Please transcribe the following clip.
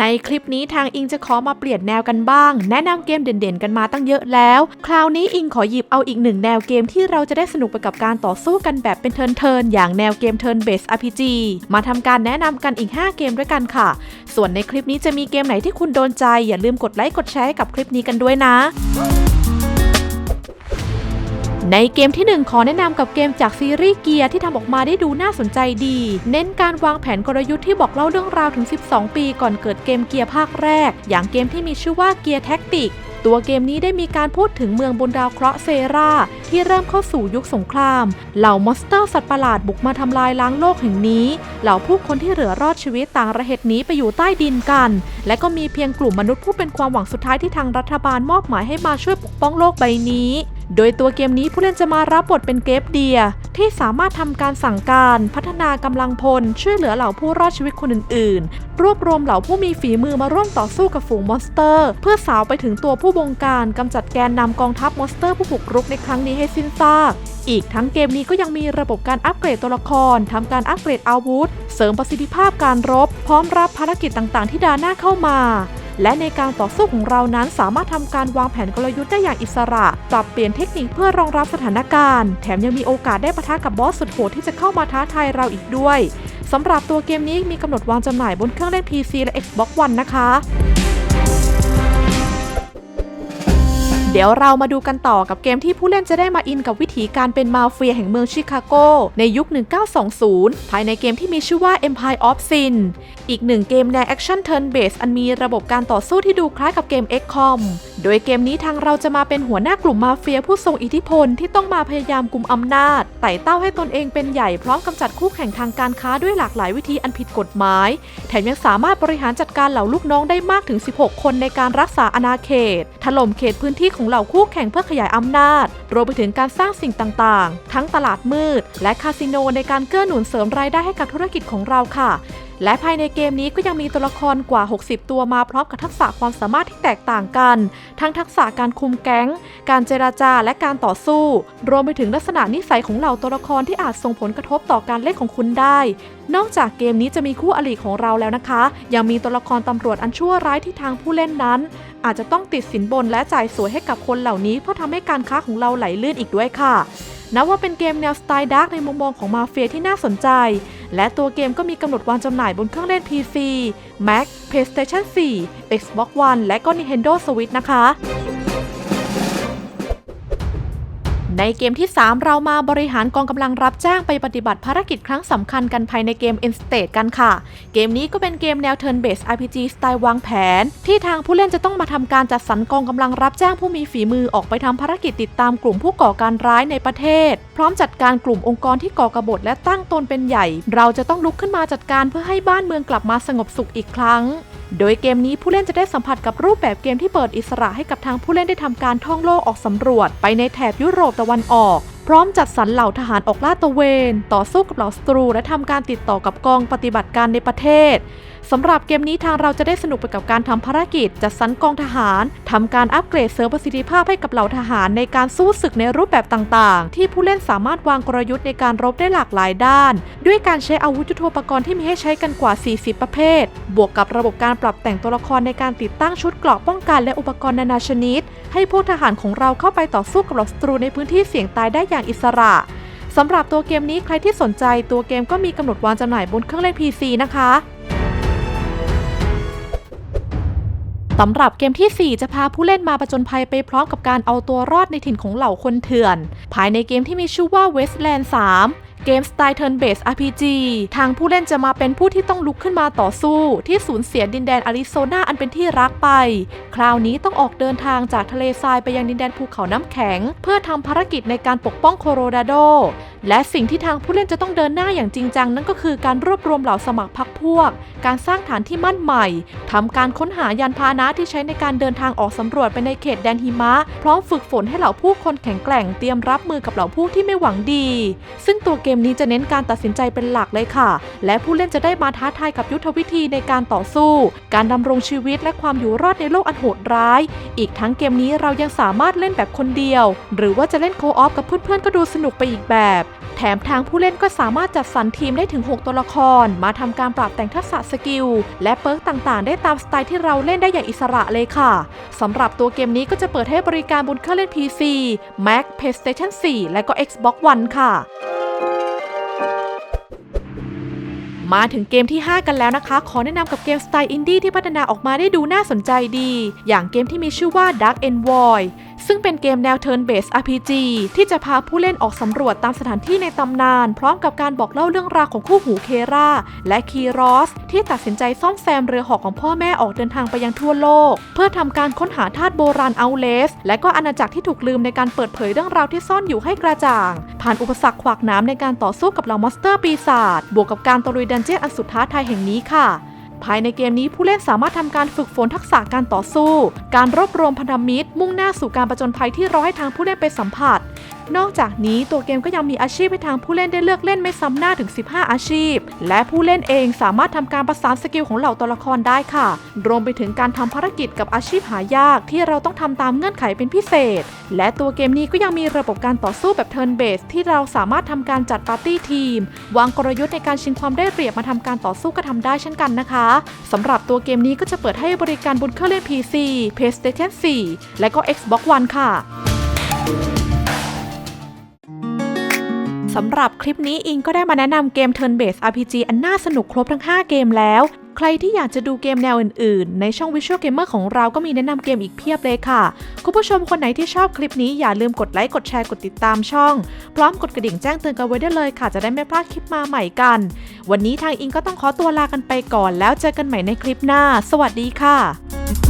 ในคลิปนี้ทางอิงจะขอมาเปลี่ยนแนวกันบ้าง แนะนำเกมเด่นๆ กันมาตั้งเยอะแล้ว คราวนี้อิงขอหยิบเอาอีกหนึ่งแนวเกมที่เราจะได้สนุกไปกับการต่อสู้กันแบบเป็นเทิร์นๆอย่างแนวเกมเทิร์นเบส RPG มาทำการแนะนำกันอีก 5 เกมด้วยกันค่ะ ส่วนในคลิปนี้จะมีเกมไหนที่คุณโดนใจ อย่าลืมกดไลค์กดแชร์ให้กับคลิปนี้กันด้วยนะ ในเกมที่ 1 ขอแนะนำกับเกมจากซีรีส์เกียร์ที่ทำออกมาได้ดูน่าสนใจดี เน้นการวางแผนกลยุทธ์ที่บอกเล่าเรื่องราวถึง 12 ปีก่อนเกิดเกมเกียร์ภาคแรก อย่างเกมที่มีชื่อว่าเกียร์แท็กติก ตัวเกมนี้ได้มีการพูดถึงเมืองบนดาวเคราะห์เซราที่เริ่มเข้าสู่ยุคสงคราม เหล่ามอนสเตอร์สัตว์ประหลาดบุกมาทำลายล้างโลกแห่งนี้ เหล่าผู้คนที่เหลือรอดชีวิตต่างระเหตุหนีไปอยู่ใต้ดินกัน และก็มีเพียงกลุ่มมนุษย์ผู้เป็นความหวังสุดท้ายที่ทางรัฐบาลมอบหมายให้มาช่วยปกป้องโลกใบนี้ โดยตัวเกมนี้ผู้เล่นจะมารับบทเป็นเกฟเดีย ที่สามารถทำการสั่งการพัฒนากำลังพล ช่วยเหลือเหล่าผู้รอดชีวิตคนอื่น ๆ รวบรวมเหล่าผู้มีฝีมือมาร่วมต่อสู้กับฝูงมอนสเตอร์ เพื่อสาวไปถึงตัวผู้บงการกำจัดแกนนำกองทัพมอนสเตอร์ผู้บุกรุกในครั้งนี้ให้สิ้นซากอีกทั้งเกมนี้ก็ยังมีระบบการอัปเกรดตัวละครทำการอัปเกรดอาวุธ เสริมประสิทธิภาพการรบ พร้อมรับภารกิจต่าง ๆ ที่ดาหน้าเข้ามา และในการต่อสู้ของเรานั้นสามารถทำการวางแผนกลยุทธ์ได้อย่างอิสระ ปรับเปลี่ยนเทคนิคเพื่อรองรับสถานการณ์ แถมยังมีโอกาสได้ปะทะกับบอสสุดโหดที่จะเข้ามาท้าทายเราอีกด้วยสำหรับตัวเกมนี้มีกำหนดวางจำหน่ายบนเครื่องเล่น PC และ Xbox One นะคะ เดี๋ยวเรามาดูกันต่อกับเกมที่ผู้เล่นจะได้มาอินกับวิถีการเป็นมาเฟียแห่งเมืองชิคาโก ในยุค 1920 ภายในเกมที่มีชื่อว่า Empire of Sin อีกหนึ่งเกมแนวแอคชั่นเทิร์นเบสอันมีระบบการต่อสู้ที่ดูคล้ายกับเกม XCOM โดยเกมนี้ทางเราจะมาเป็นหัวหน้ากลุ่มมาเฟียผู้ทรงอิทธิพลที่ต้องมาพยายามกลุ่มอำนาจ ไต่เต้าให้ตนเองเป็นใหญ่พร้อมกำจัดคู่แข่งทางการค้าด้วยหลากหลายวิธีอันผิดกฎหมาย แถมยังสามารถบริหารจัดการเหล่าลูกน้องได้มากถึง 16 คนในการรักษาอาณาเขต ถล่มเขตพื้นที่ของเหล่าคู่แข่งเพื่อขยายอำนาจ รวมไปถึงการสร้างสิ่งต่างๆ ทั้งตลาดมืด และคาสิโนในการเกื้อหนุนเสริมรายได้ให้กับธุรกิจของเราค่ะและภายในเกมนี้ก็ยังมีตัวละครกว่า 60 ตัวมาพร้อมกับทักษะความสามารถที่แตกต่างกัน ทั้งทักษะการคุมแก๊ง การเจราจาและการต่อสู้ รวมไปถึงลักษณะนิสัยของเหล่าตัวละครที่อาจส่งผลกระทบต่อการเล่นของคุณได้ นอกจากเกมนี้จะมีคู่อริของเราแล้วนะคะ ยังมีตัวละครตำรวจอันชั่วร้ายที่ทางผู้เล่นนั้น อาจจะต้องติดสินบนและจ่ายสวยให้กับคนเหล่านี้เพื่อทำให้การค้าของเราไหลลื่นอีกด้วยค่ะนับว่าเป็นเกมแนวสไตล์ดาร์กในมุมมองของมาเฟียที่น่าสนใจ และตัวเกมก็มีกำหนดวางจำหน่ายบนเครื่องเล่น PC Mac PlayStation 4 Xbox One และก็ Nintendo Switch นะคะ ในเกมที่ 3 เรามาบริหารกองกำลังรับจ้างไปปฏิบัติภารกิจครั้งสำคัญกันภายในเกม e n State กันค่ะ เกมนี้ก็เป็นเกมแนว Turn Based RPG สไตล์วางแผน ที่ทางผู้เล่นจะต้องมาทำการจัดสรรกองกำลังรับจ้างผู้มีฝีมือออกไปทำภารกิจติดตามกลุ่มผู้ก่อการร้ายในประเทศ พร้อมจัดการกลุ่มองค์กรที่ก่อกบฏและตั้งตนเป็นใหญ่ เราจะต้องลุกขึ้นมาจัดการเพื่อให้บ้านเมืองกลับมาสงบสุขอีกครั้งโดยเกมนี้ผู้เล่นจะได้สัมผัสกับรูปแบบเกมที่เปิดอิสระให้กับทางผู้เล่นได้ทำการท่องโลกออกสำรวจ ไปในแถบยุโรปตะวันออก พร้อมจัดสรรเหล่าทหารออกลาดตระเวน ต่อสู้กับเหล่าศัตรู และทำการติดต่อกับกองปฏิบัติการในประเทศสำหรับเกมนี้ทางเราจะได้สนุกไปกับการทำภารกิจ จัดสรรกองทหารทำการอัปเกรดเสริมประสิทธิภาพให้กับเหล่าทหารในการสู้ศึกในรูปแบบต่างๆ ที่ผู้เล่นสามารถวางกลยุทธ์ในการรบได้หลากหลายด้าน ด้วยการใช้อาวุธยุทโธปกรณ์ที่มีให้ใช้กันกว่า 40 ประเภท บวกกับระบบการปรับแต่งตัวละครในการติดตั้งชุดเกราะป้องกันและอุปกรณ์นานาชนิด ให้พวกทหารของเราเข้าไปต่อสู้กับเหล่าศัตรูในพื้นที่เสี่ยงตายได้อย่างอิสระสำหรับตัวเกมนี้ใครที่สนใจตัวเกมก็มีกำหนดวางจำหน่ายบนเครื่องเล่น PC นะคะสำหรับเกมที่ 4 จะพาผู้เล่นมาประจนภัยไปพร้อมกับการเอาตัวรอดในถิ่นของเหล่าคนเถื่อน ภายในเกมที่มีชื่อว่า Westland 3 เกมสไตล์ Turn Based RPG ทางผู้เล่นจะมาเป็นผู้ที่ต้องลุกขึ้นมาต่อสู้ ที่สูญเสียดินแดนอาริโซนาอันเป็นที่รักไป คราวนี้ต้องออกเดินทางจากทะเลทรายไปยังดินแดนภูเขาน้ำแข็ง เพื่อทำภารกิจในการปกป้องโคโรราโด และสิ่งที่ทางผู้เล่นจะต้องเดินหน้าอย่างจริงจังนั่นก็คือการรวบรวมเหล่าสมัครพรรคพวก การสร้างฐานที่มั่นใหม่ทำการค้นหายานพาหนะที่ใช้ในการเดินทางออกสำรวจไปในเขตแดนหิมะ พร้อมฝึกฝนให้เหล่าผู้คนแข็งแกร่งเตรียมรับมือกับเหล่าผู้ที่ไม่หวังดี ซึ่งตัวเกมนี้จะเน้นการตัดสินใจเป็นหลักเลยค่ะ และผู้เล่นจะได้มาท้าทายกับยุทธวิธีในการต่อสู้ การดำรงชีวิตและความอยู่รอดในโลกอันโหดร้าย อีกทั้งเกมนี้เรายังสามารถเล่นแบบคนเดียว หรือว่าจะเล่นโคออฟกับเพื่อนๆก็ดูสนุกไปอีกแบบแถมทางผู้เล่นก็สามารถจัดสรรทีมได้ถึง 6 ตัวละคร มาทำการปรับแต่งทักษะสกิล และเปิร์กต่างๆ ได้ตามสไตล์ที่เราเล่นได้อย่างอิสระเลยค่ะสำหรับตัวเกมนี้ก็จะเปิดให้บริการบนเครื่องเล่น PC Mac PlayStation 4 และก็ Xbox One ค่ะมาถึงเกมที่ 5 กันแล้วนะคะ ขอแนะนำกับเกมสไตล์อินดี้ที่พัฒนาออกมาได้ดูน่าสนใจดี อย่างเกมที่มีชื่อว่า Dark and Void ซึ่งเป็นเกมแนว Turn Based RPG ที่จะพาผู้เล่นออกสำรวจตามสถานที่ในตำนาน พร้อมกับการบอกเล่าเรื่องราวของคู่หูเคราและคีรอส ที่ตัดสินใจซ่อมแซมเรือหอกของพ่อแม่ออกเดินทางไปยังทั่วโลก เพื่อทำการค้นหาธาตุโบราณเอาเลส และก็อาณาจักรที่ถูกลืมในการเปิดเผยเรื่องราวที่ซ่อนอยู่ให้กระจ่าง ผ่านอุปสรรคขวากหน้ำในการต่อสู้กับเหล่ามอนสเตอร์ปีศาจบวกกับการตะลุยดันเจี้ยนอันสุดท้าทายแห่งนี้ค่ะ ภายในเกมนี้ผู้เล่นสามารถทำการฝึกฝนทักษะการต่อสู้ การรวบรวมพันธมิตร มุ่งหน้าสู่การประจนภัยที่รอให้ทางผู้เล่นไปสัมผัส นอกจากนี้ตัวเกมก็ยังมีอาชีพให้ทางผู้เล่นได้เลือกเล่นไม่ซ้ำหน้าถึง 15 อาชีพ และผู้เล่นเองสามารถทำการประสานสกิลของเหล่าตัวละครได้ค่ะ รวมไปถึงการทำภารกิจกับอาชีพหายากที่เราต้องทำตามเงื่อนไขเป็นพิเศษ และตัวเกมนี้ก็ยังมีระบบการต่อสู้แบบ Turn Based ที่เราสามารถทำการจัดปาร์ตี้ทีม วางกลยุทธ์ในการชิงความได้เปรียบมาทำการต่อสู้ก็ทำได้เช่นกันนะคะสำหรับตัวเกมนี้ก็จะเปิดให้บริการบนเครื่องเล่น PC PlayStation 4 และก็ Xbox One ค่ะ สำหรับคลิปนี้อิงก็ได้มาแนะนำเกม Turn Based RPG อันน่าสนุกครบทั้ง 5 เกมแล้ว ใครที่อยากจะดูเกมแนวอื่นๆ ในช่อง Visual Gamer ของเราก็มีแนะนำเกมอีกเพียบเลยค่ะ คุณผู้ชมคนไหนที่ชอบคลิปนี้อย่าลืมกดไลค์ กดแชร์ กดติดตามช่อง พร้อมกดกระดิ่งแจ้งเตือนกันไว้ได้เลยค่ะ จะได้ไม่พลาดคลิปมาใหม่กัน วันนี้ทางอิงก็ต้องขอตัวลากันไปก่อน แล้วเจอกันใหม่ในคลิปหน้า สวัสดีค่ะ